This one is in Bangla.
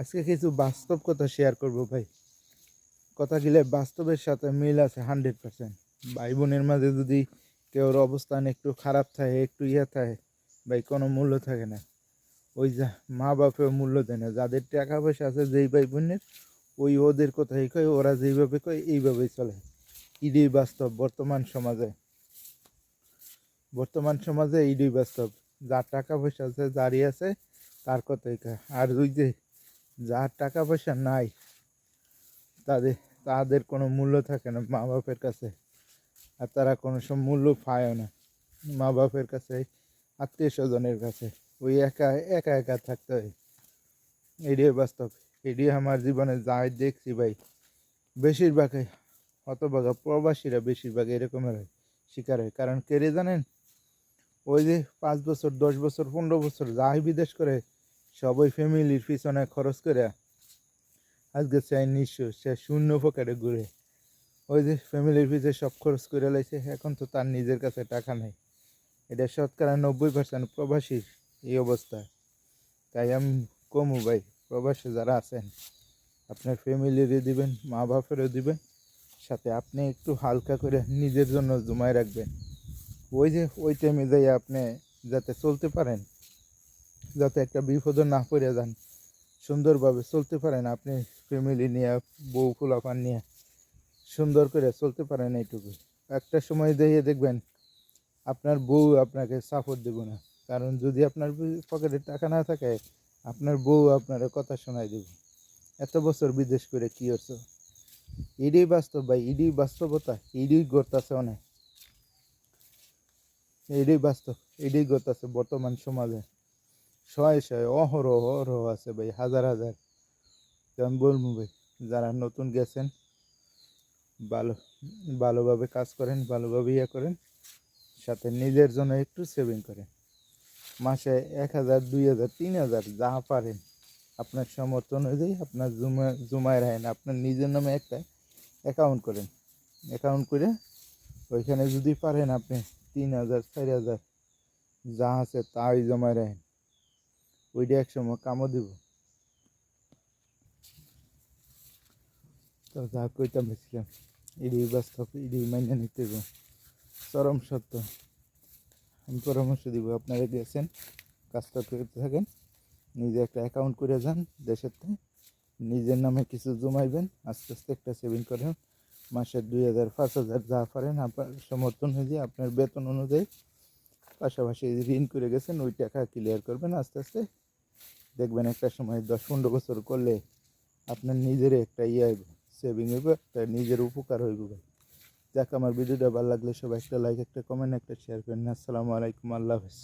আজকে কিছু বাস্তব কথা শেয়ার করব ভাই। কথাগুলো বাস্তবের সাথে মিল আছে হান্ড্রেড পার্সেন্ট ভাই বোনের মাঝে যদি কেউর অবস্থান একটু খারাপ থাকে, একটু ইয়ে থাকে, ভাই, কোনো মূল্য থাকে না। ওই যা মা বাপেও মূল্য দেয় না। যাদের টাকা পয়সা আছে যেই ভাই বোনের ওই ওদের কথাই কয়, ওরা যেইভাবে কয়, এইভাবেই চলে। ইডি বাস্তব বর্তমান সমাজে। বর্তমান সমাজে ইডি বাস্তব। যার টাকা পয়সা আছে, যারই আছে, তার কথাই কয়। আর ওই যে যার টাকা পয়সা নাই, তাদের তাদের কোনো মূল্য থাকে না মা বাপের কাছে। আর তারা কোনো সব মূল্য পায়ও না মা বাপের কাছে, আত্মীয় স্বজনের কাছে। ওই একা একা একা থাকতে হয়। এটাই বাস্তব। এটি আমার জীবনে যাই দেখছি ভাই। বেশিরভাগই হতভাগা প্রবাসীরা বেশিরভাগ এরকমের হয় শিকার হয়। কারণ কেড়ে জানেন? ওই যে পাঁচ বছর, দশ বছর, পনেরো বছর যাই বিদেশ করে সবাই ফ্যামিলির পিছনে খরচ করে আজকে চাই নিঃস্ব সে শূন্য পকেটে ঘুরে। ওই যে ফ্যামিলির পিছনে সব খরচ করে লাইছে, এখন তো তার নিজের কাছে টাকা নেই। এটা শতকরা নব্বই পার্সেন্ট প্রবাসীর এই অবস্থা। তাই আমি কমু ভাই, প্রবাসী যারা আছেন, আপনার ফ্যামিলিরও দিবেন, মা বাপেরও দিবেন, সাথে আপনি একটু হালকা করে নিজের জন্য জমায় রাখবেন। ওই যে ওই টাইমে যাই আপনি যাতে চলতে পারেন যাতে একটা বিপদে না পড়ে যান। সুন্দরভাবে চলতে পারেন আপনি ফ্যামিলি নিয়ে, বউ ফুলাপান নিয়ে। সুন্দর করে চলতে পারেন এইটুকু একটা সময় দিয়ে দেখবেন, আপনার বউ আপনাকে সাপোর্ট দেবো না। কারণ যদি আপনার পকেটে টাকা না থাকে, আপনার বউ আপনার কথা শোনাই দেবে। এত বছর বিদেশ করে কি হচ্ছে এটাই বাস্তব ভাই এটাই বাস্তবতা এটাই গড়তাছে অনেক। এটাই বাস্তব এটাই গড়তাছে বর্তমান সমাজে। শয়ে শয়ে অহরহ অহরহ আছে ভাই, হাজার হাজার। আমি বলব ভাই, যারা নতুন গেছেন, ভালো, ভালোভাবে কাজ করেন, ভালোভাবে ইয়ে করেন, সাথে নিজের জন্য একটু সেভিং করেন। মাসে এক হাজার, দুই হাজার, তিন হাজার, যা পারেন। আপনার সামর্থ্য অনুযায়ী আপনার জমা, জমায় রাখেন, আপনার নিজের নামে একটা অ্যাকাউন্ট করেন। অ্যাকাউন্ট করে ওইখানে যদি পারেন আপনি, তিন হাজার, চার হাজার, যা আছে তাই জমায় রাখেন। ওইটা এক সময় কামও দিব। তো যা কইতাম বেছিলাম এডি বাস্তব এডি মাইনে নিতে। চরম সত্য। আমি পরামর্শ দিব, আপনারা গেছেন কাজটা করতে থাকেন, নিজে একটা অ্যাকাউন্ট করে যান দেশের থেকে নিজের নামে কিছু জমাইবেন, আস্তে আস্তে একটা সেভিং করেন মাসে দুই হাজার, পাঁচ হাজার যা পারেন, আপনার সমর্থন অনুযায়ী আপনার বেতন অনুযায়ী পাশাপাশি ঋণ করে গেছেন, ওই টাকা ক্লিয়ার করবেন, আস্তে আস্তে দেখবেন একটা সময় দশ পনেরো বছর করলে আপনার নিজের একটা ইয়ে হইব সেভিং হইব, একটা নিজের উপকার হইব ভাই। যাক, আমার ভিডিওটা ভালো লাগলে সবাই একটা লাইক একটা কমেন্ট একটা শেয়ার করেন। আসসালামু আলাইকুম, আল্লাহ হাফেজ।